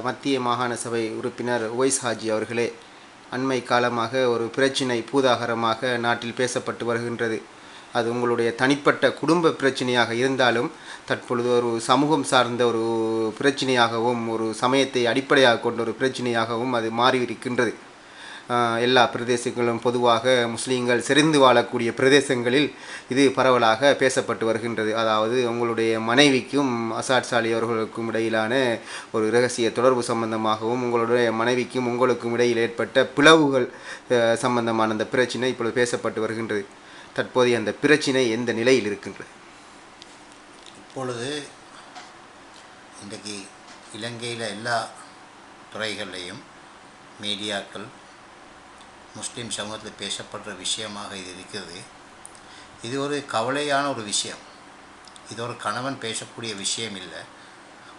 மத்திய மாகாண சபை உறுப்பினர் ஒய்ஸ் ஹாஜி அவர்களே அண்மை காலமாக ஒரு பிரச்சினை பூதாகரமாக நாட்டில் பேசப்பட்டு வருகின்றது. அது உங்களுடைய தனிப்பட்ட குடும்ப பிரச்சனையாக இருந்தாலும் தற்பொழுது ஒரு சமூகம் சார்ந்த ஒரு பிரச்சனையாகவும் ஒரு சமயத்தை அடிப்படையாக கொண்ட ஒரு பிரச்சனையாகவும் அது மாறியிருக்கின்றது. ஆஹ் எல்லா பிரதேசங்களும் பொதுவாக முஸ்லீம்கள் செறிந்து வாழக்கூடிய பிரதேசங்களில் இது பரவலாக பேசப்பட்டு வருகின்றது. அதாவது உங்களுடைய மனைவிக்கும் அசாட் சாலி அவர்களுக்கும் இடையிலான ஒரு ரகசிய தொடர்பு சம்பந்தமாகவும் உங்களுடைய மனைவிக்கும் உங்களுக்கும் இடையில் ஏற்பட்ட பிளவுகள் சம்பந்தமான அந்த பிரச்சனை இப்பொழுது பேசப்பட்டு வருகின்றது. தற்போதைய அந்த பிரச்சினை எந்த நிலையில் இருக்கின்றது? இப்பொழுது இன்றைக்கு இலங்கையில் எல்லா துறைகள்லையும் மீடியாக்கள் முஸ்லீம் சமூகத்தில் பேசப்படுற விஷயமாக இது இருக்கிறது இது ஒரு கவலையான ஒரு விஷயம். இது ஒரு கணவன் பேசக்கூடிய விஷயம் இல்லை.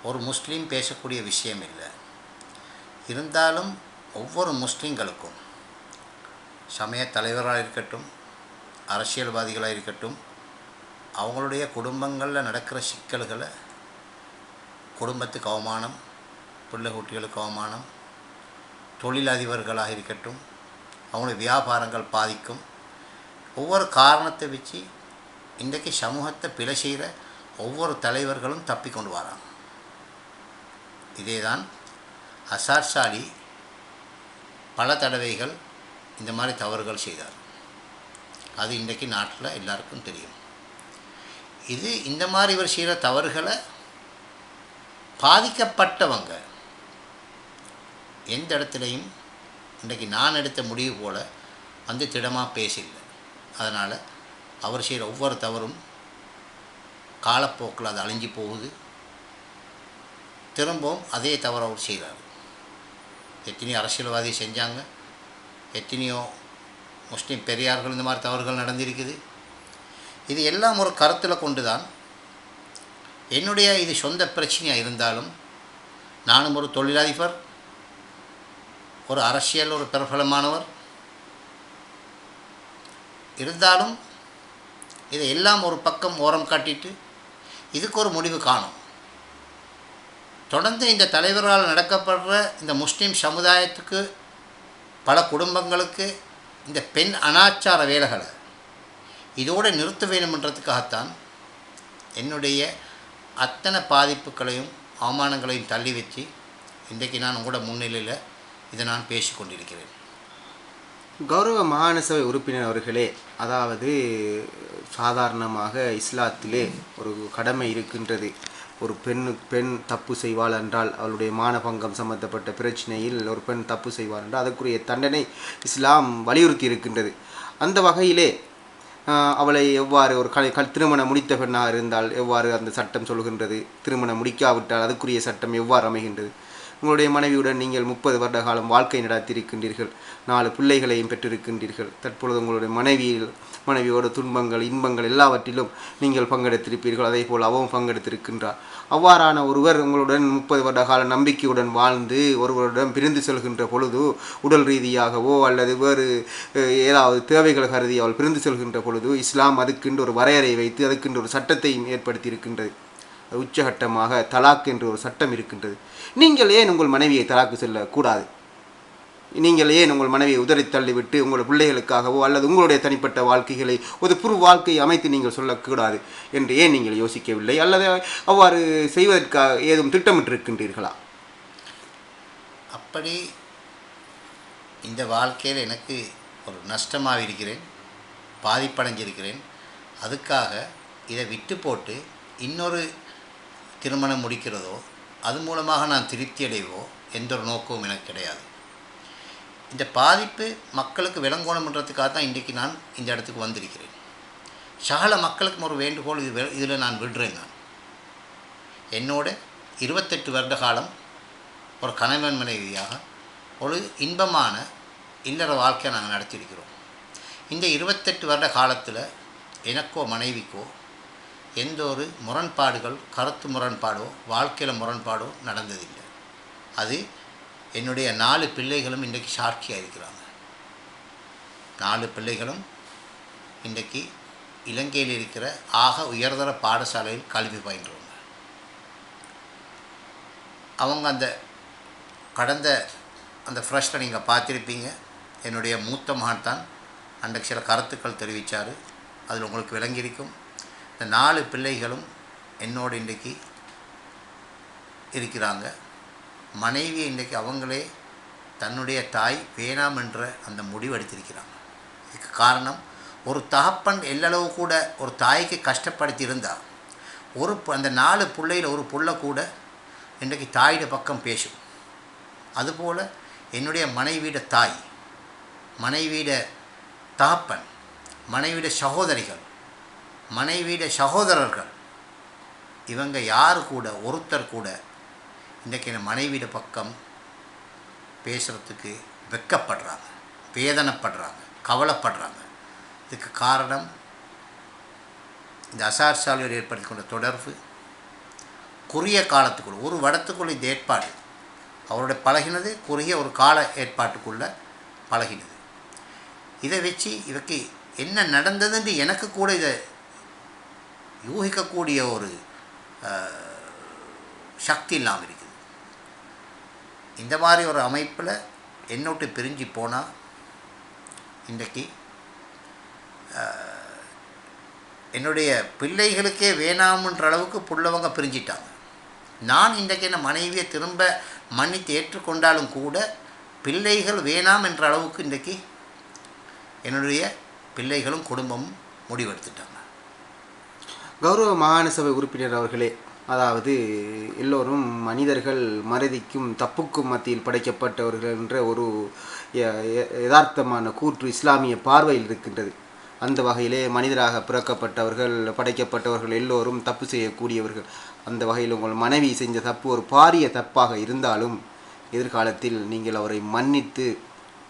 ஒரு முஸ்லீம் பேசக்கூடிய விஷயம் இல்லை. இருந்தாலும் ஒவ்வொரு முஸ்லீம்களுக்கும் சமய தலைவராக இருக்கட்டும் அரசியல்வாதிகளாக இருக்கட்டும் அவங்களுடைய குடும்பங்களில் நடக்கிற சிக்கல்களை குடும்பத்துக்கு அவமானம் பிள்ளை குட்டிகளுக்கு அவமானம் தொழிலதிபர்களாக இருக்கட்டும் அவங்களுடைய வியாபாரங்கள் பாதிக்கும். ஒவ்வொரு காரணத்தை வச்சு இன்றைக்கு சமூகத்தை பிழை செய்கிற ஒவ்வொரு தலைவர்களும் தப்பி கொண்டு வராங்க. இதே தான் அசார்சாலி பல தடவைகள் இந்த மாதிரி தவறுகள் செய்தார். அது இன்றைக்கு நாட்டில் எல்லாருக்கும் தெரியும். இது இந்த மாதிரி இவர் செய்கிற தவறுகளை பாதிக்கப்பட்டவங்க எந்த இடத்துலையும் இன்றைக்கி நான் எடுத்த முடிவு போல் வந்து திடமாக பேசில்லை அதனால் அவர் செய்கிற ஒவ்வொரு தவறும் காலப்போக்கில் அது அழிஞ்சு போகுது. திரும்பவும் அதே தவறு அவர் செய்கிறார். எத்தனையோ அரசியல்வாதி செஞ்சாங்க. எத்தனையோ முஸ்லீம் பெரியார்கள் இந்த மாதிரி தவறுகள் நடந்திருக்குது. இது எல்லாம் ஒரு கருத்தில் கொண்டு தான் என்னுடைய இது சொந்த பிரச்சனையாக இருந்தாலும் நானும் ஒரு தொழிலதிபர் ஒரு அரசியல் ஒரு பிரபலமானவர். இருந்தாலும் இதை எல்லாம் ஒரு பக்கம் ஓரம் காட்டிட்டு இதுக்கு ஒரு முடிவு காணும். தொடர்ந்து இந்த தலைவரால் நடக்கப்படுற இந்த முஸ்லீம் சமுதாயத்துக்கு பல குடும்பங்களுக்கு இந்த பெண் அனாச்சார வேலைகளை இதோடு நிறுத்த வேண்டுமென்றதுக்காகத்தான் என்னுடைய அத்தனை பாதிப்புகளையும் அவமானங்களையும் தள்ளி வச்சு இன்றைக்கு நான் உங்களோட முன்னிலையில் இதை நான் பேசி கொண்டிருக்கிறேன். கௌரவ மாகாண சபை உறுப்பினர் அவர்களே அதாவது சாதாரணமாக இஸ்லாத்திலே ஒரு கடமை இருக்கின்றது. ஒரு பெண்ணு பெண் தப்பு செய்வாள் என்றால் அவளுடைய மானபங்கம் சம்பந்தப்பட்ட பிரச்சனையில் ஒரு பெண் தப்பு செய்வாள் என்றால் அதற்குரிய தண்டனை இஸ்லாம் வலியுறுத்தி இருக்கின்றது. அந்த வகையிலே அவளை எவ்வாறு ஒரு கலை கல் திருமணம் முடித்த பெண்ணாக இருந்தால் எவ்வாறு அந்த சட்டம் சொல்கின்றது? திருமணம் முடிக்காவிட்டால் அதுக்குரிய சட்டம் எவ்வாறு அமைகின்றது? உங்களுடைய மனைவியுடன் நீங்கள் முப்பது வருட காலம் வாழ்க்கை நடத்தியிருக்கின்றீர்கள் நாலு பிள்ளைகளையும் பெற்றிருக்கின்றீர்கள். தற்பொழுது உங்களுடைய மனைவியில் மனைவியோட துன்பங்கள் இன்பங்கள் எல்லாவற்றிலும் நீங்கள் பங்கெடுத்திருப்பீர்கள். அதே போல் அவவும் பங்கெடுத்திருக்கின்றார். அவ்வாறான ஒருவர் உங்களுடன் முப்பது வருட கால நம்பிக்கையுடன் வாழ்ந்து ஒருவரிடம் பிரிந்து செல்கின்ற பொழுது உடல் ரீதியாகவோ அல்லது வேறு ஏதாவது தேவைகள் கருதி அவள் பிரிந்து செல்கின்ற பொழுது இஸ்லாம் அதுக்கென்று ஒரு வரையறை வைத்து அதுக்கென்று ஒரு சட்டத்தையும் ஏற்படுத்தியிருக்கின்றது. உச்சகட்டமாக தலாக் என்று ஒரு சட்டம் இருக்கின்றது. நீங்கள் ஏன் உங்கள் மனைவியை தலாக்கு செல்லக்கூடாது? நீங்கள் ஏன் உங்கள் மனைவியை உதறி தள்ளிவிட்டு உங்கள் பிள்ளைகளுக்காகவோ அல்லது உங்களுடைய தனிப்பட்ட வாழ்க்கைகளை ஒரு புது வாழ்க்கையை அமைத்து நீங்கள் சொல்லக்கூடாது என்று ஏன் நீங்கள் யோசிக்கவில்லை? அல்லது அவ்வாறு செய்வதற்காக ஏதும் திட்டமிட்டிருக்கின்றீர்களா? அப்படி இந்த வாழ்க்கையில் எனக்கு ஒரு நஷ்டமாக இருக்கிறேன் பாதிப்படைஞ்சிருக்கிறேன். அதுக்காக இதை விட்டு போட்டு இன்னொரு திருமணம் முடிக்கிறதோ அது மூலமாக நான் திருப்தி அடைவோ எந்த ஒரு நோக்கமும் எனக்கு கிடையாது. இந்த பாதிப்பு மக்களுக்கு விளங்கணுன்றதுக்காக தான் இன்றைக்கு நான் இந்த இடத்துக்கு வந்திருக்கிறேன். சகல மக்களுக்கும் ஒரு வேண்டுகோள் இது இதில் நான் விடுறேன் நான். என்னோட இருபத்தெட்டு வருட காலம் ஒரு கணவன் மனைவியாக ஒரு இன்பமான இல்லற வாழ்க்கையை நாங்கள் நடத்தியிருக்கிறோம். இந்த இருபத்தெட்டு வருட காலத்தில் எனக்கோ மனைவிக்கோ எந்த ஒரு முரண்பாடுகள் கருத்து முரண்பாடோ வாழ்க்கையில் முரண்பாடோ நடந்ததில்லை. அது என்னுடைய நாலு பிள்ளைகளும் இன்றைக்கு சாட்சியாக இருக்கிறாங்க நாலு பிள்ளைகளும் இன்றைக்கு இலங்கையில் இருக்கிற ஆக உயர்தர பாடசாலையில் கல்வி பயின்றவங்க. அவங்க அந்த கடந்த அந்த ஃப்ரெஷ்ஷை நீங்கள் பார்த்துருப்பீங்க. என்னுடைய மூத்த மகன் தான் அன்றைக்கு சில கருத்துக்கள் தெரிவித்தார் அதில் உங்களுக்கு விளங்கியிருக்கும். இந்த நாலு பிள்ளைகளும் என்னோடு இன்றைக்கு இருக்கிறாங்க. மனைவி இன்றைக்கு அவங்களே தன்னுடைய தாய் வேணாம் என்ற அந்த முடிவு எடுத்திருக்கிறாங்க. இதுக்கு காரணம் ஒரு தகப்பன் எல்லளவு கூட ஒரு தாய்க்கு கஷ்டப்படுத்தி இருந்தால் ஒரு அந்த நாலு பிள்ளையில் ஒரு புள்ள கூட இன்றைக்கு தாயோட பக்கம் பேசும். அதுபோல் என்னுடைய மனைவியிட தாய் மனைவியிட தகப்பன் மனைவியிட சகோதரிகள் மனைவியிட சகோதரர்கள். இவங்க யார் கூட? ஒருத்தர் கூட. இன்றைக்கி என் மனைவியிட பக்கம் பேசுகிறதுக்கு வெட்கப்படுறாங்க வேதனைப்படுறாங்க. கவலைப்படுறாங்க. இதுக்கு காரணம் இந்த அசார் சாலையோடு ஏற்படுத்தி கொண்ட தொடர்பு குறுகிய காலத்துக்குள் ஒரு வடத்துக்குள்ள இந்த ஏற்பாடு. அவரோட பழகினது குறுகிய ஒரு கால ஏற்பாட்டுக்குள்ள பழகினது. இதை வச்சு இவக்கு என்ன நடந்ததுன்னு எனக்கு கூட இதை யூகிக்கக்கூடிய ஒரு சக்தி இல்லாமல் இருக்குது. இந்த மாதிரி ஒரு அமைப்பில் என்னோட்டு விட்டு பிரிஞ்சு போனால் இன்றைக்கு என்னுடைய பிள்ளைகளுக்கே வேணாமுன்ற அளவுக்கு புள்ளவங்க பிரிஞ்சிட்டாங்க. நான் இன்றைக்கு என்ன மனைவியை திரும்ப மன்னித்து ஏற்றுக்கொண்டாலும் கூட பிள்ளைகள் வேணாம் என்ற அளவுக்கு இன்றைக்கு என்னுடைய பிள்ளைகளும் குடும்பமும் முடிவெடுத்துட்டாங்க. கௌரவ மாகாண சபை உறுப்பினர் அவர்களே அதாவது எல்லோரும் மனிதர்கள் மறதிக்கும் தப்புக்கும் மத்தியில் படைக்கப்பட்டவர்கள் என்ற ஒரு யதார்த்தமான கூற்று இஸ்லாமிய பார்வையில் இருக்கின்றது. அந்த வகையிலே மனிதராக பிறக்கப்பட்டவர்கள் படைக்கப்பட்டவர்கள் எல்லோரும் தப்பு செய்யக்கூடியவர்கள். அந்த வகையில் உங்கள் மனைவி செஞ்ச தப்பு ஒரு பாரிய தப்பாக இருந்தாலும் எதிர்காலத்தில் நீங்கள் அவரை மன்னித்து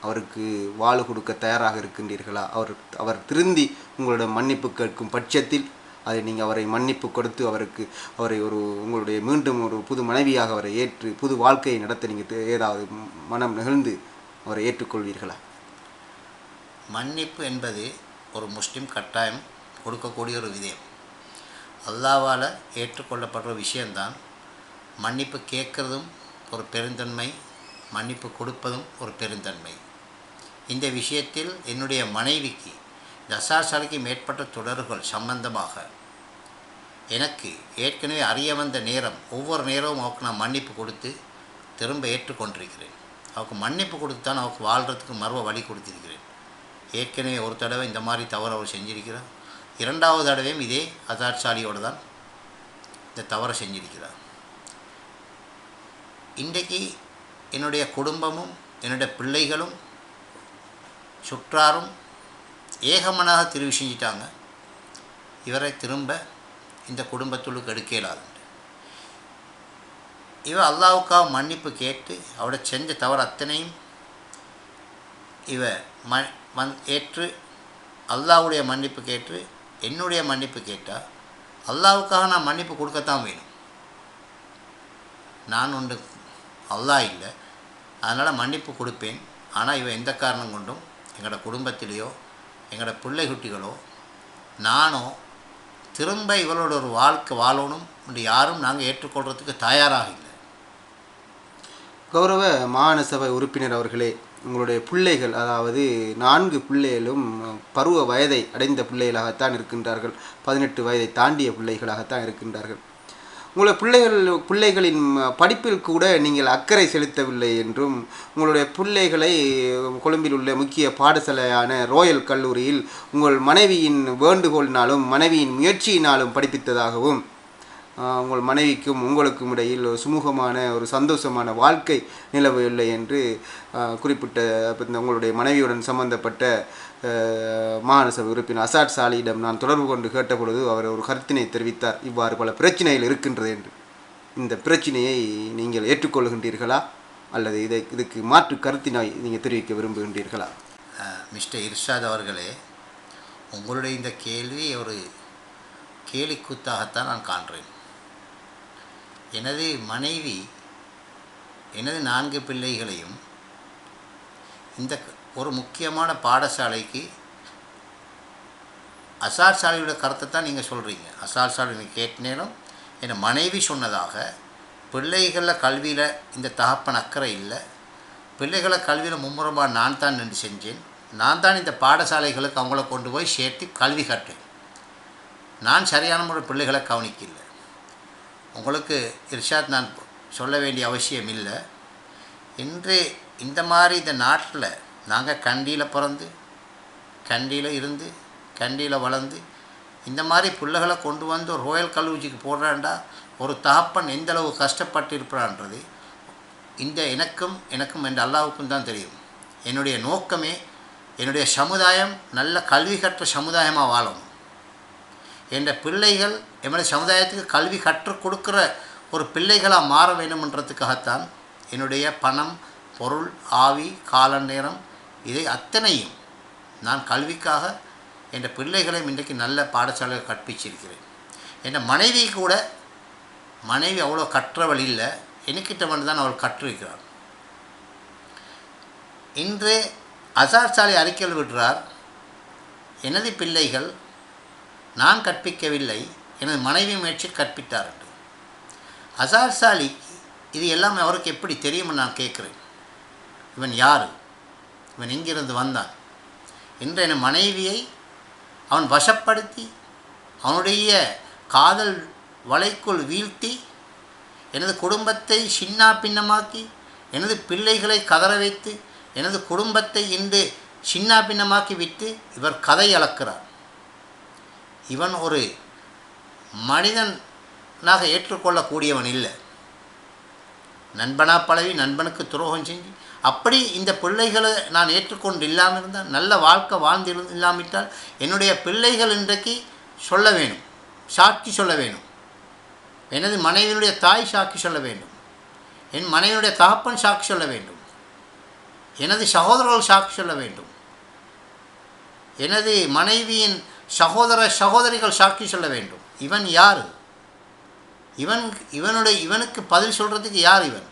அவருக்கு வாழ் கொடுக்க தயாராக இருக்கின்றீர்களா? அவர் அவர் திருந்தி உங்களிடம் மன்னிப்பு கேட்கும் பட்சத்தில் அதை நீங்கள் அவரை மன்னிப்பு கொடுத்து அவருக்கு அவரை ஒரு உங்களுடைய மீண்டும் ஒரு புது மனைவியாக அவரை ஏற்று புது வாழ்க்கையை நடத்த நீங்கள் ஏதாவது மனம் நெகிழ்ந்து அவரை ஏற்றுக்கொள்வீர்களா? மன்னிப்பு என்பது ஒரு முஸ்லீம் கட்டாயம் கொடுக்கக்கூடிய ஒரு விதயம் அல்லாவால் ஏற்றுக்கொள்ளப்படுற விஷயம்தான். மன்னிப்பு கேட்குறதும் ஒரு பெருந்தன்மை மன்னிப்பு கொடுப்பதும் ஒரு பெருந்தன்மை. இந்த விஷயத்தில் என்னுடைய மனைவிக்கு தசாசலைக்கு மேற்பட்ட தொடர்கள் சம்பந்தமாக. எனக்கு ஏற்கனவே அறிய வந்த நேரம் ஒவ்வொரு நேரமும் அவருக்கு நான் மன்னிப்பு கொடுத்து திரும்ப ஏற்றுக்கொண்டிருக்கிறேன் அவருக்கு மன்னிப்பு கொடுத்து தான் அவருக்கு வாழ்கிறதுக்கு மறுவ வழி கொடுத்திருக்கிறேன். ஏற்கனவே ஒரு தடவை இந்த மாதிரி தவறு அவர் செஞ்சிருக்கிறார். இரண்டாவது தடவையும் இதே அதாட்சாலியோடு தான் இந்த தவறை செஞ்சிருக்கிறார். இன்றைக்கு என்னுடைய குடும்பமும் என்னுடைய பிள்ளைகளும் சுற்றாரும் ஏகமனாக தெரிவு செஞ்சிட்டாங்க. இவரை திரும்ப இந்த குடும்பத்துள்ளுக்கு எடுக்க இயலாது இவ அல்லாவுக்காக மன்னிப்பு கேட்டு அவட செஞ்ச தவறு அத்தனையும் இவ ம மண் ஏற்று அல்லாவுடைய மன்னிப்பு கேட்டு என்னுடைய மன்னிப்பு கேட்டால் அல்லாவுக்காக நான் மன்னிப்பு கொடுக்கத்தான் வேணும். நான் ஒன்று அல்லாஹ் இல்லை. அதனால் மன்னிப்பு கொடுப்பேன். ஆனால் இவன் எந்த காரணம் கொண்டும் எங்களோட குடும்பத்திலேயோ எங்களோட பிள்ளை குட்டிகளோ நானோ திரும்ப இவளோட ஒரு வாழ்க்கை வாழணும் என்று யாரும் நாங்கள் ஏற்றுக்கொள்கிறதுக்கு தயாராக இல்லை. கௌரவ மாகாண சபை உறுப்பினர் அவர்களே உங்களுடைய பிள்ளைகள் அதாவது நான்கு பிள்ளைகளும் பருவ வயதை அடைந்த பிள்ளைகளாகத்தான் இருக்கின்றார்கள். பதினெட்டு வயதை தாண்டிய பிள்ளைகளாகத்தான் இருக்கின்றார்கள். உங்களுடைய பிள்ளைகள் பிள்ளைகளின் படிப்பில் கூட நீங்கள் அக்கறை செலுத்தவில்லை என்றும் உங்களுடைய பிள்ளைகளை கொழும்பில் உள்ள முக்கிய பாடசாலையான ரோயல் கல்லூரியில் உங்கள் மனைவியின் வேண்டுகோளினாலும் மனைவியின் முயற்சியினாலும் படிப்பித்ததாகவும் உங்கள் மனைவிக்கும் உங்களுக்கும் இடையில் ஒரு சுமூகமான ஒரு சந்தோஷமான வாழ்க்கை நிலவவில்லை என்று குறிப்பிட்ட இந்த உங்களுடைய மனைவியுடன் சம்பந்தப்பட்ட ஆஹ், சபை உறுப்பினர் அசாட் சாலியிடம் நான் தொடர்பு கொண்டு கேட்டபொழுது அவர் ஒரு கருத்தினை தெரிவித்தார். இவ்வாறு பல பிரச்சனைகள் இருக்கின்றது என்று. இந்த பிரச்சனையை நீங்கள் ஏற்றுக்கொள்கின்றீர்களா? அல்லது இதை இதுக்கு மாற்று கருத்தினை நீங்கள் தெரிவிக்க விரும்புகின்றீர்களா? மிஸ்டர் இர்ஷாத் அவர்களே உங்களுடைய இந்த கேள்வி ஒரு கேலிக்கூத்தாகத்தான் நான் காண்றேன். எனது மனைவி எனது நான்கு பிள்ளைகளையும் இந்த ஒரு முக்கியமான பாடசாலைக்கு அசார் சாலையோட கருத்தை தான் நீங்கள் சொல்கிறீங்க அசார் சாலை நீங்கள் கேட்ட என்னை என் மனைவி சொன்னதாக பிள்ளைகளில் கல்வியில் இந்த தகப்பன் அக்கறை இல்லை. பிள்ளைகளை கல்வியில் மும்முரமாக நான் தான் நின்று செஞ்சேன். நான் தான் இந்த பாடசாலைகளுக்கு அவங்கள கொண்டு போய் சேர்த்து கல்வி கட்டேன் நான் சரியான முறை பிள்ளைகளை கவனிக்கல. உங்களுக்கு இர்ஷாத் நான் சொல்ல வேண்டிய அவசியம் இல்லை. இன்று இந்த மாதிரி இந்த நாட்டில் நாங்கள் கண்டியில் பிறந்து கண்டியில் இருந்து கண்டியில் வளர்ந்து இந்த மாதிரி பிள்ளைகளை கொண்டு வந்து ஒரு ரோயல் கல்லூரிக்கு போடுறாண்டா ஒரு தகப்பன் எந்தளவு கஷ்டப்பட்டிருப்பான்றது கஷ்டப்பட்டு இந்த எனக்கும் எனக்கும் என்ற அல்லாவுக்கும் தான் தெரியும். என்னுடைய நோக்கமே என்னுடைய சமுதாயம் நல்ல கல்வி கற்ற சமுதாயமாக வாழணும் என்ற பிள்ளைகள் எமது சமுதாயத்துக்கு கல்வி கற்றுக் கொடுக்குற ஒரு பிள்ளைகளாக மாற வேண்டும்ன்றதுக்காகத்தான் என்னுடைய பணம் பொருள் ஆவி கால நேரம் இதை அத்தனையும் நான் கல்விக்காக என் பிள்ளைகளையும் இன்றைக்கு நல்ல பாடசாலையில் கற்பிச்சிருக்கிறேன். என் மனைவி கூட மனைவி அவ்வளோ கற்றவள் இல்லை. எனக்கிட்ட வந்து தான் அவள் கற்றிருக்கிறாள். இன்று அசார் சாலை அறிக்கையில் விடுறார். எனது பிள்ளைகள் நான் கற்பிக்கவில்லை. எனது மனைவி முயற்சி கற்பித்தார் என்று. அசார் சாலி இது எல்லாமே அவருக்கு எப்படி தெரியும்னு நான் கேட்குறேன். இவன் யார்? இவன் எங்கிருந்து வந்தான்? என்று என் மனைவியை அவன் வசப்படுத்தி அவனுடைய காதல் வலைக்குள் வீழ்த்தி எனது குடும்பத்தை சின்னா பின்னமாக்கி எனது பிள்ளைகளை கதற வைத்து எனது குடும்பத்தை இன்று சின்னா பின்னமாக்கி விட்டு இவர் கதை அளக்கிறார். இவன் ஒரு மனிதனாக ஏற்றுக்கொள்ளக்கூடியவன் இல்லை. நண்பனா பழவி நண்பனுக்கு துரோகம் செஞ்சு அப்படி இந்த பிள்ளைகளை நான் ஏற்றுக்கொண்டு இல்லாமல் இருந்தால் நல்ல வாழ்க்கை வாழ்ந்து இல்லாமிட்டால் என்னுடைய பிள்ளைகள் இன்றைக்கு சொல்ல வேணும் சாட்சி சொல்ல வேணும் எனது மனைவியினுடைய தாய் சாட்சி சொல்ல வேண்டும். என் மனைவியுடைய தகப்பன் சாட்சி சொல்ல வேண்டும். எனது சகோதரர்கள் சாட்சி சொல்ல வேண்டும். எனது மனைவியின் சகோதர சகோதரிகள் சாட்சி சொல்ல வேண்டும். இவன் யார்? இவன் இவனுடைய இவனுக்கு பதில் சொல்கிறதுக்கு யார் இவன்?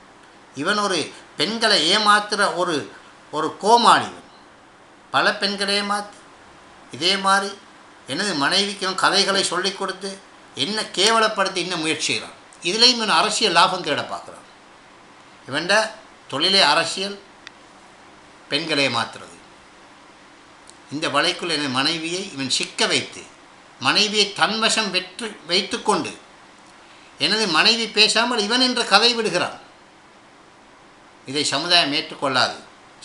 இவன் ஒரு பெண்களை ஏமாத்துகிற ஒரு ஒரு கோமாளிவன் பல பெண்களை ஏமாத்து. இதே மாதிரி எனது மனைவிக்கு இவன் கதைகளை சொல்லிக் கொடுத்து என்ன கேவலப்படுத்தி இன்னும் முயற்சி செய்கிறான். இதுலேயும் இவன் அரசியல் லாபம் தேட பார்க்குறான். இவன்ட தொழிலே அரசியல் பெண்களை ஏமாத்துறது. இந்த வலைக்குள் எனது மனைவியை இவன் சிக்க வைத்து மனைவியை தன்வசம் வெற்று வைத்துக்கொண்டு எனது மனைவி பேசாமல் இவன் என்ற கதை விடுகிறான். இதை சமுதாயம் ஏற்றுக்கொள்ளாது.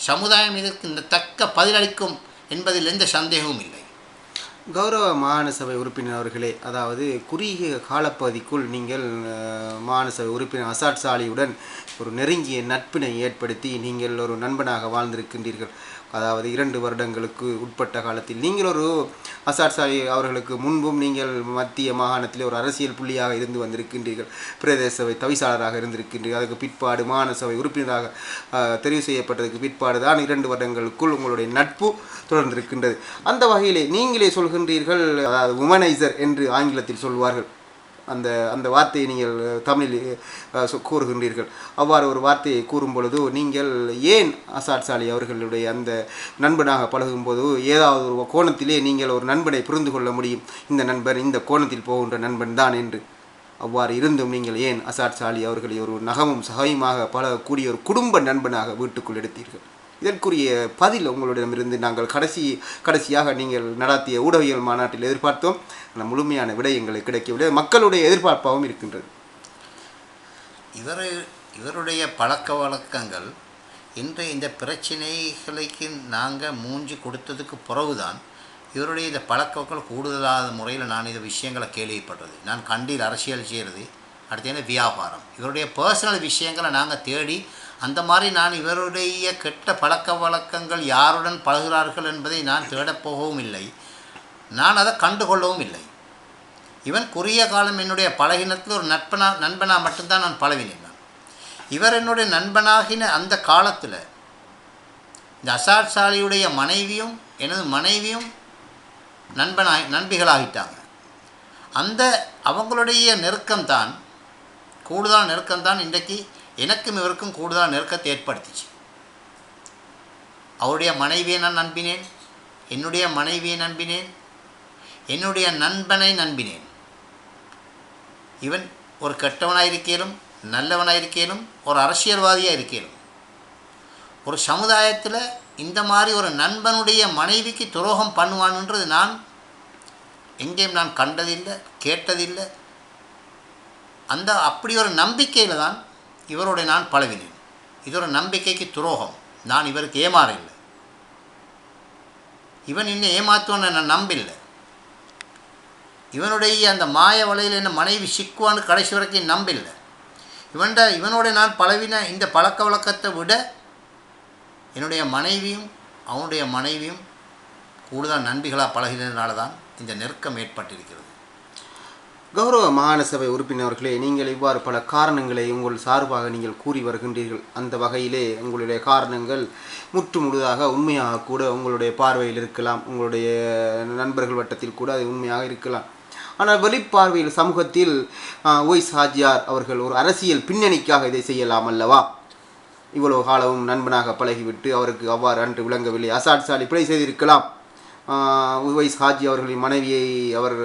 சமுதாயம் இதற்கு இந்த தக்க பதிலளிக்கும் என்பதில் எந்த சந்தேகமும் இல்லை. கௌரவ மாகாண சபை உறுப்பினர் அவர்களே அதாவது குறுகிய காலப்பகுதிக்குள் நீங்கள் மாகாண சபை உறுப்பினர் அசாட் சாலியுடன் ஒரு நெருங்கிய நட்பினை ஏற்படுத்தி நீங்கள் ஒரு நண்பனாக வாழ்ந்திருக்கின்றீர்கள். அதாவது இரண்டு வருடங்களுக்கு உட்பட்ட காலத்தில் நீங்கள் ஒரு அசாட் சாலி அவர்களுக்கு முன்பும் நீங்கள் மத்திய மாகாணத்தில் ஒரு அரசியல் புள்ளியாக இருந்து வந்திருக்கின்றீர்கள். பிரதேச சபை தவிசாளராக இருந்திருக்கின்றீர்கள். அதுக்கு பிற்பாடு மாகாண சபை உறுப்பினராக தெரிவு செய்யப்பட்டதுக்கு பிற்பாடு தான் இரண்டு வருடங்களுக்குள் உங்களுடைய நட்பு தொடர்ந்திருக்கின்றது. அந்த வகையிலே நீங்களே சொல்கின்றீர்கள் அதாவது உமனைசர் என்று ஆங்கிலத்தில் சொல்வார்கள். அந்த அந்த வார்த்தையை நீங்கள் தமிழில் கூறுகின்றீர்கள். அவ்வாறு ஒரு வார்த்தையை கூறும் பொழுது நீங்கள் ஏன் அசாட் சாலி அவர்களுடைய அந்த நண்பனாக பழகும்போது ஏதாவது ஒரு கோணத்திலே நீங்கள் ஒரு நண்பனை புரிந்து கொள்ள முடியும். இந்த நண்பன் இந்த கோணத்தில் போகின்ற நண்பன் தான் என்று. அவ்வாறு இருந்தும் நீங்கள் ஏன் அசாட் சாலி அவர்களை ஒரு நகமும் சகையுமாக பழகக்கூடிய ஒரு குடும்ப நண்பனாக வீட்டுக்குள் எடுத்தீர்கள்? இதற்குரிய பதில் உங்களிடமிருந்து நாங்கள் கடைசி கடைசியாக நீங்கள் நடாத்திய ஊடகவியல் மாநாட்டில் எதிர்பார்த்தோம். ஆனால் முழுமையான விடை எங்களுக்கு கிடைக்கவில்லை மக்களுடைய எதிர்பார்ப்பாகவும் இருக்கின்றது. இவர் இவருடைய பழக்க வழக்கங்கள் இன்று இந்த பிரச்சனைகளுக்கு நாங்கள் மூஞ்சி கொடுத்ததுக்கு பிறகுதான் இவருடைய இந்த பழக்கங்கள் வழக்கங்கள் கூடுதலாத முறையில் நான் இந்த விஷயங்களை கேள்விப்படுறது நான் கண்டியில் அரசியல் செய்கிறது அடுத்து என்ன வியாபாரம். இவருடைய பர்சனல் விஷயங்களை நாங்கள் தேடி அந்த மாதிரி நான் இவருடைய கெட்ட பழக்க வழக்கங்கள் யாருடன் பழகிறார்கள் என்பதை நான் தேடப்போகவும் இல்லை. நான் அதை கண்டுகொள்ளவும் இல்லை. இவன் குறுகிய காலம் என்னுடைய பழகினத்தில் ஒரு நட்பனா நண்பனாக மட்டும்தான் நான் பழகினேன் நான். இவர் என்னுடைய நண்பனாகின அந்த காலத்தில் இந்த அசாட்சாலியுடைய மனைவியும் எனது மனைவியும் நண்பனாய் நண்பிகளாகிட்டாங்க. அந்த அவங்களுடைய நெருக்கம்தான் கூடுதல் நெருக்கம்தான் இன்றைக்கு எனக்கும் இவருக்கும் கூடுதலாக நெருக்கத்தை ஏற்படுத்திச்சு. அவருடைய மனைவியை நான் நம்பினேன். என்னுடைய மனைவியை நம்பினேன். என்னுடைய நண்பனை நம்பினேன். இவன் ஒரு கெட்டவனாக இருக்கேனும் நல்லவனாக இருக்கேனும் ஒரு அரசியல்வாதியாக இருக்கேனும். ஒரு சமுதாயத்தில் இந்த மாதிரி ஒரு நண்பனுடைய மனைவிக்கு துரோகம் பண்ணுவான்ன்றது நான் எங்கேயும் நான் கண்டதில்லை கேட்டதில்லை. அந்த அப்படி ஒரு நம்பிக்கையில் தான் இவரோட நான் பழகினேன். இதோட நம்பிக்கைக்கு துரோகம். நான் இவருக்கு ஏமாறவில்லை இவன் இன்னும் ஏமாத்துவான்னு நான் நம்பில்லை. இவனுடைய அந்த மாய வலையில் என்ன மனைவி சிக்குவான்னு கடைசி வரைக்கும் நம்பில்லை. இவன்ட இவனோட நான் பழவின இந்த பழக்க வழக்கத்தை விட என்னுடைய மனைவியும் அவனுடைய மனைவியும் கூடுதல் நண்பிகளாக பழகினதுனால தான் இந்த நெருக்கம் ஏற்பட்டிருக்கிறது. கௌரவ மாகாண சபை உறுப்பினர்களே நீங்கள் இவ்வாறு பல காரணங்களை உங்கள் சார்பாக நீங்கள் கூறி வருகின்றீர்கள். அந்த வகையிலே உங்களுடைய காரணங்கள் முற்று முழுதாக உண்மையாக கூட உங்களுடைய பார்வையில் இருக்கலாம். உங்களுடைய நண்பர்கள் வட்டத்தில் கூட அது உண்மையாக இருக்கலாம். ஆனால் வெளிப்பார்வையில் சமூகத்தில் ஒய் ஒய்ஸ் ஹாஜியார் அவர்கள் ஒரு அரசியல் பின்னணிக்காக இதை செய்யலாம் அல்லவா? இவ்வளவு காலமும் நண்பனாக பழகிவிட்டு அவருக்கு அவ்வாறு அன்று விளங்கவில்லை. அசாட் சாலி பிழை செய்திருக்கலாம். உவைஸ் ஹாஜி அவர்களின் மனைவியை அவர்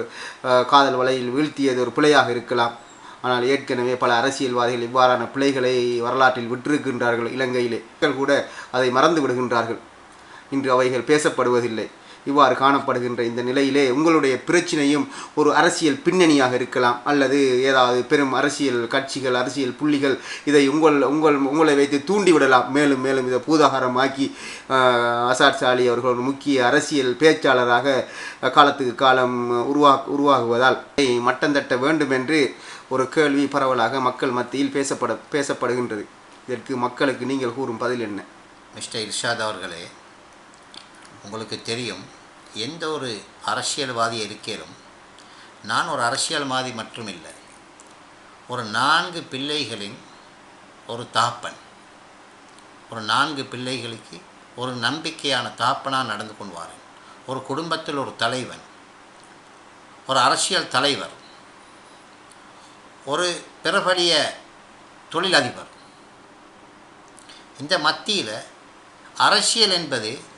காதல் வலையில் வீழ்த்தியது ஒரு பிழையாக இருக்கலாம். ஆனால் ஏற்கனவே பல அரசியல்வாதிகள் இவ்வாறான பிழைகளை வரலாற்றில் விட்டிருக்கின்றார்கள் இலங்கையிலே. மக்கள் கூட அதை மறந்து விடுகின்றார்கள். இன்று அவைகள் பேசப்படுவதில்லை. இவ்வாறு காணப்படுகின்ற இந்த நிலையிலே உங்களுடைய பிரச்சனையும் ஒரு அரசியல் பின்னணியாக இருக்கலாம். அல்லது ஏதாவது பெரும் அரசியல் கட்சிகள் அரசியல் புள்ளிகள் இதை உங்கள் உங்கள் உங்களை வைத்து தூண்டிவிடலாம். மேலும் மேலும் இதை பூதாகாரமாக்கி அசாத் அசாட் சாலி அவர்கள் ஒரு முக்கிய அரசியல் பேச்சாளராக காலத்துக்கு காலம் உருவா உருவாகுவதால் மட்டந்தட்ட வேண்டும் என்று ஒரு கேள்வி பரவலாக மக்கள் மத்தியில் பேசப்பட பேசப்படுகின்றது. இதற்கு மக்களுக்கு நீங்கள் கூறும் பதில் என்ன? மிஸ்டர் இர்ஷாத் அவர்களே உங்களுக்கு தெரியும் எந்த ஒரு அரசியல்வாதி இருக்கிறோம் நான் ஒரு அரசியல்வாதி மட்டும் இல்லை ஒரு நான்கு பிள்ளைகளின் ஒரு தாப்பன் ஒரு நான்கு பிள்ளைகளுக்கு ஒரு நம்பிக்கையான தாப்பனாக நடந்து கொள்வாரன் ஒரு குடும்பத்தில் ஒரு தலைவன் ஒரு அரசியல் தலைவர் ஒரு பிரபலிய தொழிலதிபர். இந்த மத்தியில் அரசியல் என்பது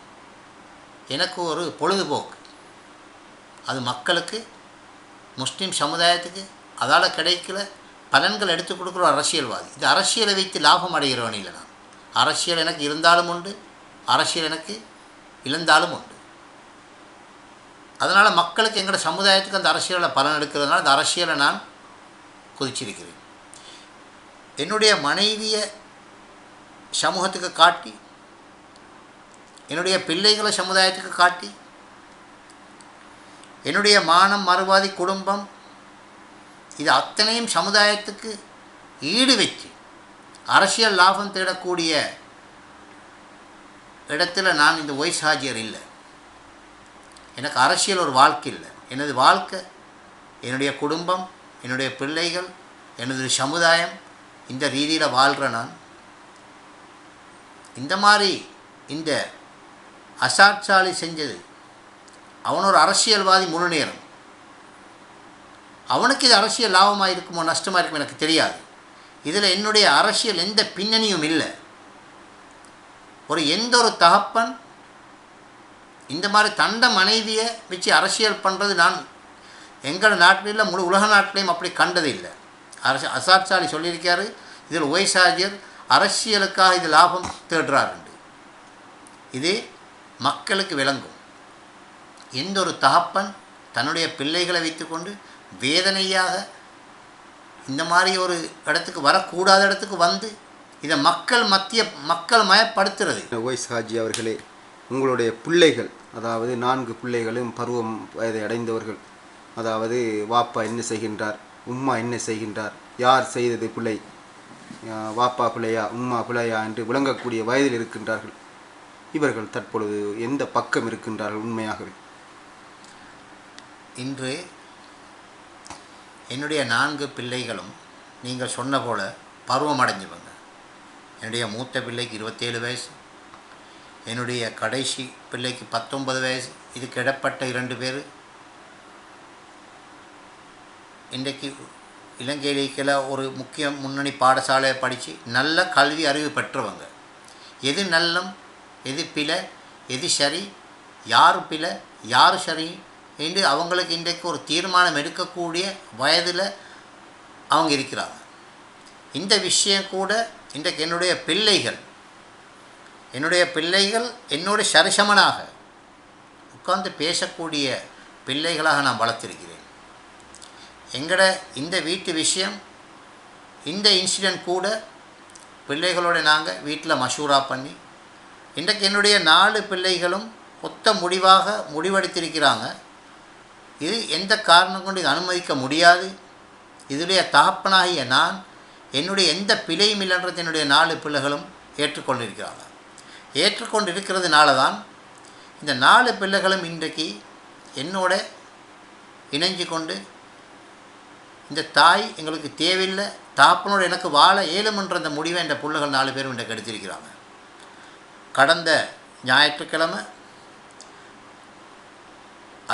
எனக்கு ஒரு பொழுதுபோக்கு. அது மக்களுக்கு முஸ்லீம் சமுதாயத்துக்கு அதால் கிடைக்கல பலன்கள் எடுத்து கொடுக்குற அரசியல்வாதி. இந்த அரசியலை வைத்து லாபம் அடைகிறவன் இல்லை நான். அரசியல் எனக்கு இருந்தாலும் உண்டு அரசியல் எனக்கு இழந்தாலும் உண்டு. அதனால் மக்களுக்கு எங்களோட சமுதாயத்துக்கு அந்த அரசியலில் பலன் எடுக்கிறதுனால அந்த அரசியலை நான் குதிச்சிருக்கிறேன். என்னுடைய மனைவியை சமூகத்துக்கு காட்டி என்னுடைய பிள்ளைகளை சமுதாயத்துக்கு காட்டி என்னுடைய மானம் மறுவாதி குடும்பம் இது அத்தனையும் சமுதாயத்துக்கு ஈடு வச்சு அரசியல் லாபம் தேடக்கூடிய இடத்துல நான் இந்த ஒய்ஸ் ஹாஜியர் இல்லை. எனக்கு அரசியல் ஒரு வாழ்க்கை இல்லை. எனது வாழ்க்கை என்னுடைய குடும்பம் என்னுடைய பிள்ளைகள் எனது சமுதாயம் இந்த ரீதியில் வாழ்கிற நான். இந்த மாதிரி இந்த அசாட்சாலி செஞ்சது. அவன் ஒரு அரசியல்வாதி முழு நேரம். அவனுக்கு இது அரசியல் லாபமாக இருக்குமோ நஷ்டமாக இருக்குமோ எனக்கு தெரியாது. இதில் என்னுடைய அரசியல் எந்த பின்னணியும் இல்லை. ஒரு எந்த ஒரு தகப்பன் இந்த மாதிரி தண்ட மனைவியை வச்சு அரசியல் பண்ணுறது நான் எங்கள் நாட்டில் இல்லை முழு உலக நாட்டிலையும் அப்படி கண்டது இல்லை. அரசு அசாட்சாலி சொல்லியிருக்காரு இதில் ஒய்சாஜியர் அரசியலுக்காக இது லாபம் தேடுறாருண்டு. இது மக்களுக்கு விளங்கும். எந்த ஒரு தகப்பன் தன்னுடைய பிள்ளைகளை வைத்துக்கொண்டு வேதனையாக இந்த மாதிரி ஒரு இடத்துக்கு வரக்கூடாத இடத்துக்கு வந்து இதை மக்கள் மத்திய மக்கள் மயப்படுத்துறது. ஓய்ஸ் ஹாஜி அவர்களே உங்களுடைய பிள்ளைகள் அதாவது நான்கு பிள்ளைகளும் பருவம் வயதை அடைந்தவர்கள் அதாவது வாப்பா என்ன செய்கின்றார் உம்மா என்ன செய்கின்றார் யார் செய்தது பிள்ளை வாப்பா பிள்ளையா உம்மா பிள்ளையா என்று விளங்கக்கூடிய வயதில் இருக்கின்றார்கள். இவர்கள் தற்பொழுது எந்த பக்கம் இருக்கின்றார்கள் உண்மையாகவே? இன்று என்னுடைய நான்கு பிள்ளைகளும் நீங்கள் சொன்ன போல பருவம் அடைஞ்சவங்க. என்னுடைய மூத்த பிள்ளைக்கு இருபத்தேழு வயசு என்னுடைய கடைசி பிள்ளைக்கு பத்தொன்பது வயசு இதுக்கு இடப்பட்ட இரண்டு பேர். இன்றைக்கு இலங்கையில ஒரு முக்கிய முன்னணி பாடசாலையை படித்து நல்ல கல்வி அறிவு பெற்றவங்க. எது நல்லம்? எது பிழை எது சரி யார் பிழை யார் சரி என்று அவங்களுக்கு இன்றைக்கு ஒரு தீர்மானம் எடுக்கக்கூடிய வயதில் அவங்க இருக்கிறாங்க. இந்த விஷயம் கூட இன்றைக்கு என்னுடைய பிள்ளைகள் என்னுடைய பிள்ளைகள் என்னோட சரிசமனாக உட்கார்ந்து பேசக்கூடிய பிள்ளைகளாக நான் வளர்த்திருக்கிறேன். எங்கட இந்த வீட்டு விஷயம் இந்த இன்சிடெண்ட் கூட பிள்ளைகளோட நாங்கள் வீட்டில் மஷூரா பண்ணி இன்றைக்கு என்னுடைய நாலு பிள்ளைகளும் ஒத்த முடிவாக முடிவெடுத்திருக்கிறாங்க. இது எந்த காரணம் கொண்டு இது அனுமதிக்க முடியாது? இதுடைய தகப்பனாகிய நான் என்னுடைய எந்த பிழையும் இல்லைன்றது என்னுடைய நாலு பிள்ளைகளும் ஏற்றுக்கொண்டிருக்கிறாங்க. ஏற்றுக்கொண்டு இருக்கிறதுனால தான் இந்த நாலு பிள்ளைகளும் இன்றைக்கு என்னோட இணைஞ்சு கொண்டு இந்த தாய் எங்களுக்கு தேவையில்லை தாப்பனோட எனக்கு வாழ ஏழுமன்ற அந்த முடிவை இந்த பிள்ளைகள் நாலு பேரும் இன்றைக்கு எடுத்திருக்கிறாங்க. கடந்த ஞாயிற்றுக்கிழமை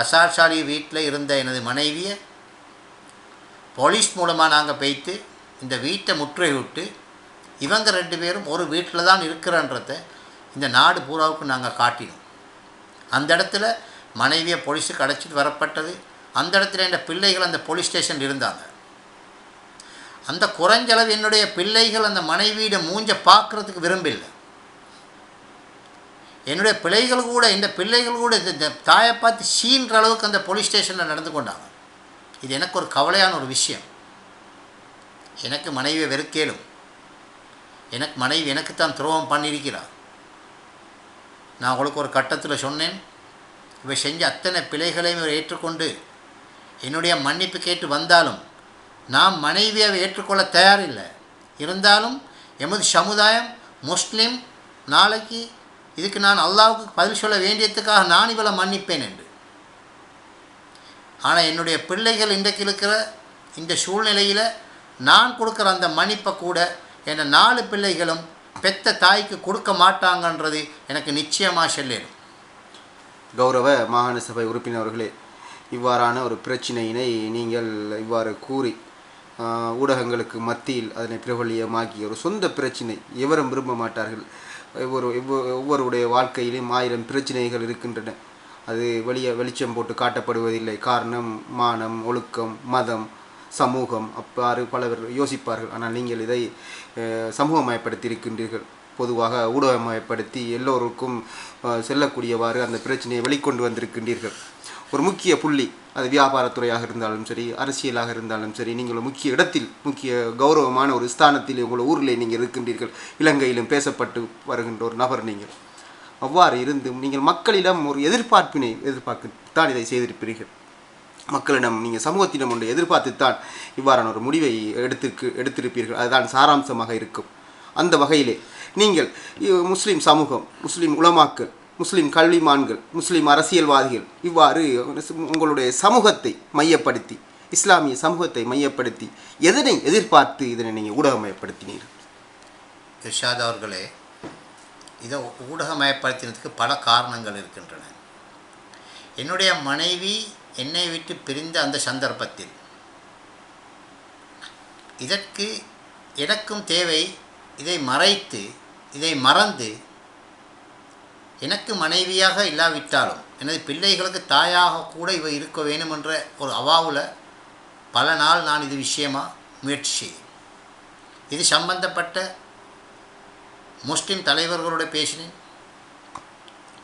அசார்ஷாலி வீட்டில் இருந்த எனது மனைவியை போலீஸ் மூலமாக நாங்கள் போய்த்து இந்த வீட்டை முற்றுகையிட்டு இவங்க ரெண்டு பேரும் ஒரு வீட்டில் தான் இருக்கிறன்றத இந்த நாடு பூராவுக்கு நாங்கள் காட்டினோம். அந்த இடத்துல மனைவியை போலீஸுக்கு அடைச்சிட்டு வரப்பட்டது. அந்த இடத்துல என் பிள்ளைகள் அந்த போலீஸ் ஸ்டேஷனில் இருந்தாங்க. அந்த குறைஞ்சளவு என்னுடைய பிள்ளைகள் அந்த மனைவியிட மூஞ்ச பார்க்குறதுக்கு விரும்பில்லை என்னுடைய பிள்ளைகள் கூட இந்த பிள்ளைகள் கூட இந்த- இந்த தாயை பார்த்து சீன்ற அளவுக்கு அந்த போலீஸ் ஸ்டேஷனில் நடந்து கொண்டாங்க. இது எனக்கு ஒரு கவலையான ஒரு விஷயம். எனக்கு மனைவியை வெறுக்கேலும். எனக்கு மனைவி எனக்கு தான் துரோகம் பண்ணியிருக்கிறார் நான் உங்களுக்கு ஒரு கட்டத்தில் சொன்னேன் இவை செஞ்ச அத்தனை பிழைகளையும் இவர் ஏற்றுக்கொண்டு என்னுடைய மன்னிப்பு கேட்டு வந்தாலும் நான் மனைவியை ஏற்றுக்கொள்ள தயாரில்லை. இருந்தாலும் எமது சமுதாயம் முஸ்லீம் நாளைக்கு இதுக்கு நான் அல்லாவுக்கு பதில் சொல்ல வேண்டியதுக்காக நான் இவளை மன்னிப்பேன் என்று. ஆனால் என்னுடைய பிள்ளைகள் இன்றைக்கு இருக்கிற இந்த சூழ்நிலையில் நான் கொடுக்குற அந்த மன்னிப்பை கூட என் நாலு பிள்ளைகளும் பெத்த தாய்க்கு கொடுக்க மாட்டாங்கன்றது எனக்கு நிச்சயமாக சொல்லிடும் கௌரவ மாகாண சபை உறுப்பினர்களே இவ்வாறான ஒரு பிரச்சினையினை நீங்கள் இவ்வாறு கூறி ஊடகங்களுக்கு மத்தியில் அதனை பிரபலியமாக்கிய ஒரு சொந்த பிரச்சினை எவரும் விரும்ப மாட்டார்கள். ஒவ்வொரு ஒவ்வொருடைய வாழ்க்கையிலும் ஆயிரம் பிரச்சனைகள் இருக்கின்றன. அது வெளியே வெளிச்சம் போட்டு காட்டப்படுவதில்லை. காரணம் மானம் ஒழுக்கம் மதம் சமூகம். அப்பாறு பலவர் யோசிப்பார்கள். ஆனால் நீங்கள் இதை சமூகமயப்படுத்தி இருக்கின்றீர்கள் பொதுவாக ஊடகமயப்படுத்தி எல்லோருக்கும் செல்லக்கூடியவாறு அந்த பிரச்சனையை வெளிக்கொண்டு வந்திருக்கின்றீர்கள். ஒரு முக்கிய புள்ளி. அது வியாபாரத்துறையாக இருந்தாலும் சரி அரசியலாக இருந்தாலும் சரி நீங்கள் ஒரு முக்கிய இடத்தில் முக்கிய கௌரவமான ஒரு ஸ்தானத்தில் உங்கள் ஊரில் நீங்கள் இருக்கின்றீர்கள். இலங்கையிலும் பேசப்பட்டு வருகின்ற ஒரு நபர் நீங்கள். அவ்வாறு இருந்தும் நீங்கள் மக்களிடம் ஒரு எதிர்பார்ப்பினை எதிர்பார்த்து தான் இதை செய்திருப்பீர்கள். மக்களிடம் நீங்கள் சமூகத்திடம் ஒன்றை எதிர்பார்த்துத்தான் இவ்வாறான ஒரு முடிவை எடுத்திருக்கு எடுத்திருப்பீர்கள். அதுதான் சாராம்சமாக இருக்கும். அந்த வகையிலே நீங்கள் முஸ்லீம் சமூகம் முஸ்லீம் உலமாக்கள் முஸ்லீம் கல்விமான்கள் முஸ்லீம் அரசியல்வாதிகள் இவ்வாறு உங்களுடைய சமூகத்தை மையப்படுத்தி இஸ்லாமிய சமூகத்தை மையப்படுத்தி எதனை எதிர்பார்த்து இதனை நீங்கள் ஊடகமயப்படுத்தினீர்கள்? இர்ஷாத் அவர்களே இதை ஊடகமயப்படுத்தினதுக்கு பல காரணங்கள் இருக்கின்றன. என்னுடைய மனைவி என்னை விட்டு பிரிந்த அந்த சந்தர்ப்பத்தில் இதற்கு எனக்கும் தேவை இதை மறைத்து இதை மறந்து எனக்கு மனைவியாக இல்லாவிட்டாலும் எனது பிள்ளைகளுக்கு தாயாக கூட இவ இருக்க வேணும் என்ற ஒரு அவாவில் பல நாள் நான் இது விஷயமா முயற்சி செய்யும் இது சம்பந்தப்பட்ட முஸ்லீம் தலைவர்களோட பேசினேன்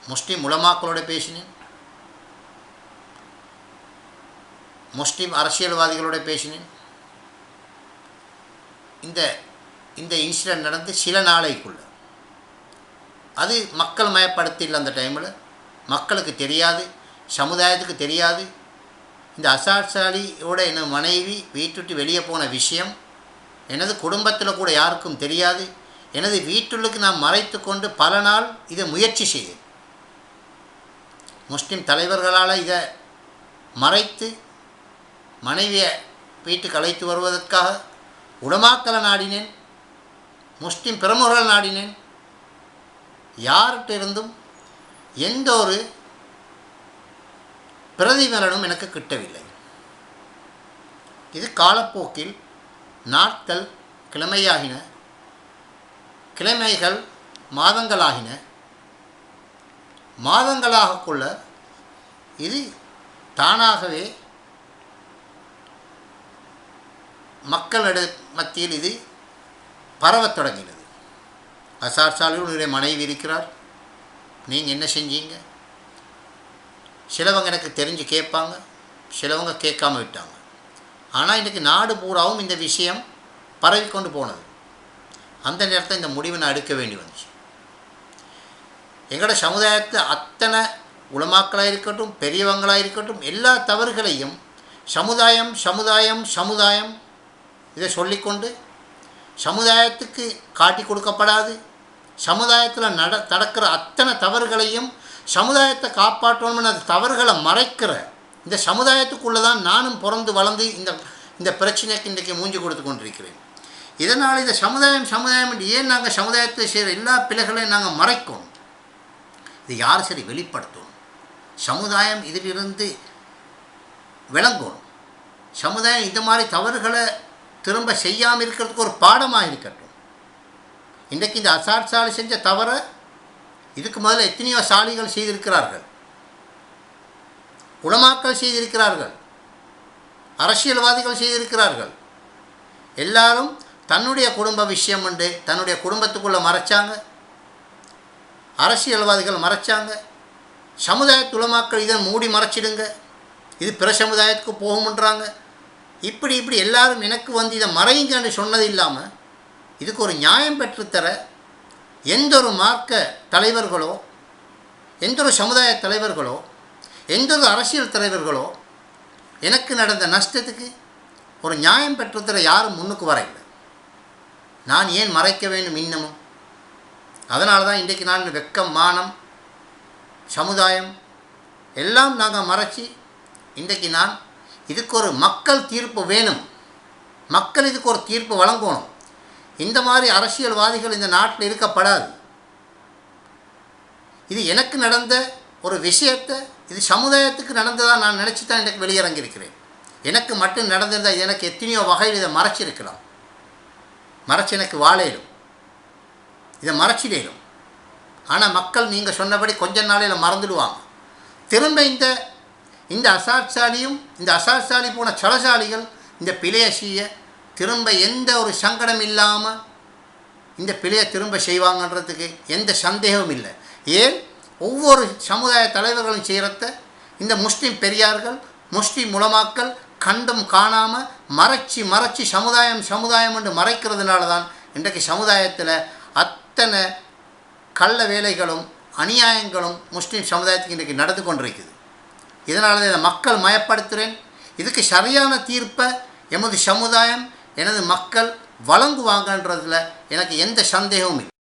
முஸ்லீம் உலமாக்களோட பேசினேன் முஸ்லீம் அரசியல்வாதிகளோட பேசினேன். இந்த இந்த இன்சிடென்ட் நடந்து சில நாளைக்குள்ள அது மக்கள் மயப்படுத்தல அந்த டைமில் மக்களுக்கு தெரியாது சமுதாயத்துக்கு தெரியாது. இந்த அசாட்சாலியோட என் மனைவி வீட்டுட்டு வெளியே போன விஷயம் எனது குடும்பத்தில் கூட யாருக்கும் தெரியாது. எனது வீட்டுள்ளுக்கு நான் மறைத்து கொண்டு பல நாள் இதை முயற்சி செய்தேன். முஸ்லீம் தலைவர்களால் இதை மறைத்து மனைவியை வீட்டுக்கு அழைத்து வருவதற்காக உடமாக்களை நாடினேன் முஸ்லீம் பிரமுகர்கள் நாடினேன். யார்கிட்ட இருந்தும் எந்த ஒரு பிரதிபலனும் எனக்கு கிட்டவில்லை. இது காலப்போக்கில் நாட்கள் கிழமையாகின கிழமைகள் மாதங்களாகின. மாதங்களாகக்குள்ள இது தானாகவே மக்களிட மத்தியில் இது பரவத் தொடங்கினது. அசார் சாலியுடைய மனைவி இருக்கிறார். நீங்கள் என்ன செஞ்சீங்க? சிலவங்க எனக்கு தெரிஞ்சு கேட்பாங்க. சிலவங்க கேட்காம விட்டாங்க. ஆனால் இன்றைக்கி நாடு பூராவும் இந்த விஷயம் பரவி கொண்டு போனது. அந்த நேரத்தில் இந்த முடிவை நான் எடுக்க வேண்டி வந்துச்சு. எங்களோட சமுதாயத்தில் அத்தனை உளமாக்களாக இருக்கட்டும் பெரியவங்களாக இருக்கட்டும் எல்லா தவறுகளையும் சமுதாயம் சமுதாயம் சமுதாயம் இதை சொல்லிக்கொண்டு சமுதாயத்துக்கு காட்டி கொடுக்கப்படாது. சமுதாயத்தில் நட நடக்கிற அத்தனை தவறுகளையும் சமுதாயத்தை காப்பாற்றணும்னு அந்த தவறுகளை மறைக்கிற இந்த சமுதாயத்துக்குள்ளே தான் நானும் பிறந்து வளர்ந்து இந்த இந்த பிரச்சனைக்கு இன்றைக்கு மூஞ்சி கொடுத்து கொண்டிருக்கிறேன். இதனால் இந்த சமுதாயம் சமுதாயம் ஏன் நாங்கள் சமுதாயத்தில் செய்கிற எல்லா பிள்ளைகளையும் நாங்கள் மறைக்கணும்? இது யார் சரி வெளிப்படுத்தணும்? சமுதாயம் இதிலிருந்து விளங்கணும். சமுதாயம் இந்த மாதிரி தவறுகளை திரும்ப செய்யாமல் இருக்கிறதுக்கு ஒரு பாடமாக இருக்கட்டும். இன்றைக்கு இந்த அசாட் செஞ்ச தவறை இதுக்கு முதல்ல எத்தனையோ சாலிகள் செய்திருக்கிறார்கள். உலமாக்கள் செய்திருக்கிறார்கள். அரசியல்வாதிகள் செய்திருக்கிறார்கள். எல்லாரும் தன்னுடைய குடும்ப விஷயம் உண்டு தன்னுடைய குடும்பத்துக்குள்ளே மறைச்சாங்க. அரசியல்வாதிகள் மறைச்சாங்க. சமுதாய துளமாக்கள் இதை மூடி மறைச்சிடுங்க. இது பிற சமுதாயத்துக்கு போகும்ன்றாங்க. இப்படி இப்படி எல்லாரும் எனக்கு வந்து இதை மறையுங்கன்னு சொன்னது இல்லாமல் இதுக்கு ஒரு நியாயம் பெற்றுத்தர எந்த ஒரு மார்க்க தலைவர்களோ எந்த ஒரு சமுதாய தலைவர்களோ எந்த ஒரு அரசியல் தலைவர்களோ எனக்கு நடந்த நஷ்டத்துக்கு ஒரு நியாயம் பெற்றுத்தர யாரும் முன்னுக்கு வரையில்லை நான் ஏன் மறைக்க வேண்டும் இன்னமும்? அதனால தான் இன்றைக்கு நான் வெக்கம் மானம் சமுதாயம் எல்லாம் நாங்கள் மறைச்சி இன்றைக்கு நான் இதுக்கு ஒரு மக்கள் தீர்ப்பு வேணும். மக்கள் இதுக்கு ஒரு தீர்ப்பு வழங்கணும். இந்த மாதிரி அரசியல்வாதிகள் இந்த நாட்டில் இருக்கப்படாது. இது எனக்கு நடந்த ஒரு விஷயத்தை இது சமுதாயத்துக்கு நடந்ததாக நான் நினச்சி தான் எனக்கு வெளியிறங்கியிருக்கிறேன் எனக்கு மட்டும் நடந்திருந்தால் எனக்கு எத்தனையோ வகையில் இதை மறைச்சிருக்கலாம். மறைச்சு எனக்கு வாழையிடும். இதை மறைச்சிடலும் ஆனால் மக்கள் நீங்கள் சொன்னபடி கொஞ்ச நாளையில் மறந்துடுவாங்க. திரும்ப இந்த இந்த அசாட்சாலியும் இந்த அசாட்சாலி போன சலசாலிகள் இந்த பிழையை செய்ய திரும்ப எந்த ஒரு சங்கடம் இல்லாமல் இந்த பிழையை திரும்ப செய்வாங்கன்றதுக்கு எந்த சந்தேகமும் இல்லை. ஏன்? ஒவ்வொரு சமுதாய தலைவர்களும் செய்கிறத இந்த முஸ்லீம் பெரியார்கள் முஸ்லீம் உலமாக்கள் கண்டும் காணாமல் மறைச்சி மறைச்சி சமுதாயம் சமுதாயம் என்று மறைக்கிறதுனால தான் இன்றைக்கு சமுதாயத்தில் அத்தனை கள்ள வேலைகளும் அநியாயங்களும் முஸ்லீம் சமுதாயத்துக்கு இன்றைக்கு நடந்து கொண்டிருக்குது. இதனால தான் இதை மக்கள் மயப்படுத்துகிறேன் இதுக்கு சரியான தீர்ப்பை எமது சமுதாயம் எனது மக்கள் வழங்குவாங்கன்றதில் எனக்கு எந்த சந்தேகமும் இல்லை.